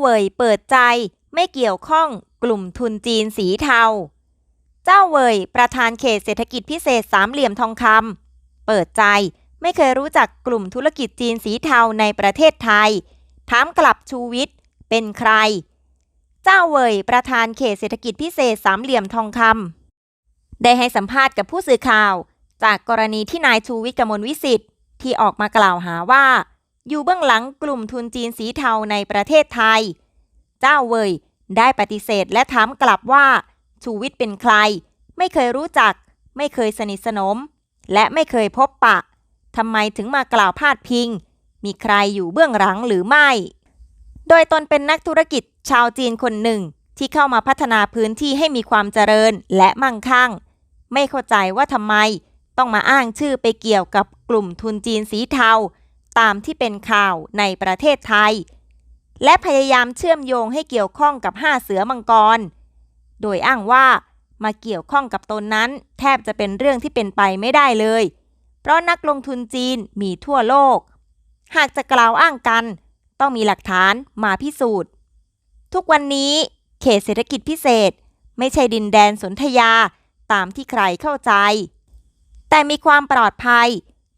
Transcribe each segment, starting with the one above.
เว่ยเปิดใจไม่เกี่ยวข้องกลุ่มทุนจีนสีเทา เจ้าเว่ยประธานเขตเศรษฐกิจพิเศษสามเหลี่ยมทองคำเปิดใจไม่เคยรู้จักกลุ่มธุรกิจจีนสีเทาในประเทศไทย ถามกลับชูวิทย์เป็นใคร เจ้าเว่ยประธานเขตเศรษฐกิจพิเศษสามเหลี่ยมทองคำได้ให้สัมภาษณ์กับผู้สื่อข่าว จากกรณีที่นายชูวิทย์กมลวิสิทธิ์ที่ออกมากล่าวหาว่า อยู่เบื้องหลังกลุ่มทุนจีนสีเทาในประเทศไทย เจ้าเว่ยได้ปฏิเสธและถามกลับว่า ชูวิทย์เป็นใคร ไม่เคยรู้จัก ไม่เคยสนิทสนม และไม่เคยพบปะทำไมถึงมากล่าวพาดพิง มีใครอยู่เบื้องหลังหรือไม่ โดยตนเป็นนักธุรกิจชาวจีนคนหนึ่งที่เข้ามาพัฒนาพื้นที่ให้มีความเจริญและมั่งคั่ง ไม่เข้าใจว่าทำไม ต้องมาอ้างชื่อไปเกี่ยวกับกลุ่มทุนจีนสีเทา ตามที่เป็นข่าวในประเทศไทย และพยายามเชื่อมโยงให้เกี่ยวข้องกับห้าเสือมังกร โดยอ้างว่ามาเกี่ยวข้องกับตนนั้น แทบจะเป็นเรื่องที่เป็นไปไม่ได้เลย เพราะนักลงทุนจีนมีทั่วโลก หากจะกล่าวอ้างกัน ต้องมีหลักฐานมาพิสูจน์ ทุกวันนี้เขตเศรษฐกิจพิเศษ ไม่ใช่ดินแดนสนธยาตามที่ใครเข้าใจ แต่มีความปลอดภัย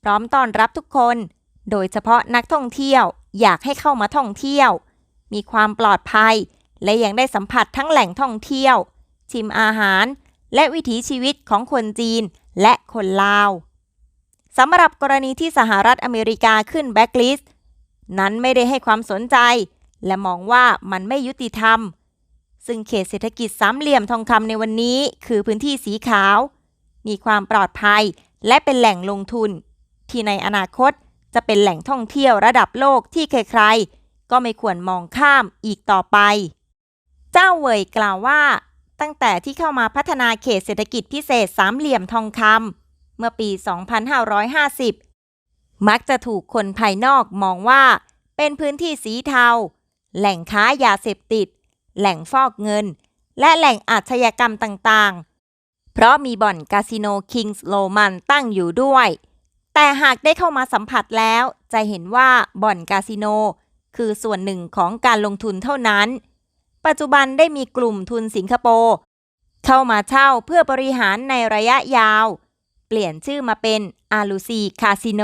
พร้อมต้อนรับทุกคน โดยเฉพาะนักท่องเที่ยวอยากให้เข้ามาท่องเที่ยว มีความปลอดภัย และยังได้สัมผัสทั้งแหล่งท่องเที่ยว ชิมอาหาร และวิถีชีวิตของคนจีนและคนลาวสำหรับกรณีที่สหรัฐอเมริกาขึ้นแบ็กลิสต์นั้นไม่ได้ให้ความสนใจ และมองว่ามันไม่ยุติธรรม ซึ่งเขตเศรษฐกิจสามเหลี่ยมทองคำในวันนี้คือพื้นที่สีขาว มีความปลอดภัย และเป็นแหล่งลงทุน ที่ในอนาคต จะเป็นแหล่งท่องเที่ยวระดับโลกที่ใครๆ ก็ไม่ควรมองข้ามอีกต่อไป เจ้าเวยกล่าวว่า ตั้งแต่ที่เข้ามาพัฒนาเขตเศรษฐกิจพิเศษสามเหลี่ยมทองคำเมื่อปี 2550 มักจะถูกคนภายนอกมองว่า เป็นพื้นที่สีเทา แหล่งค้ายาเสพติด แหล่งฟอกเงิน และแหล่งอาชญากรรมต่างๆ เพราะมีบ่อนคาสิโนคิงส์โลมันตั้งอยู่ด้วย แต่หากได้เข้ามาสัมผัสแล้ว จะเห็นว่าบ่อนคาสิโน คือส่วนหนึ่งของการลงทุนเท่านั้น ปัจจุบันได้มีกลุ่มทุนสิงคโปร์เข้ามาเช่าเพื่อบริหารในระยะยาว เปลี่ยนชื่อมาเป็นอาลูซีคาสิโน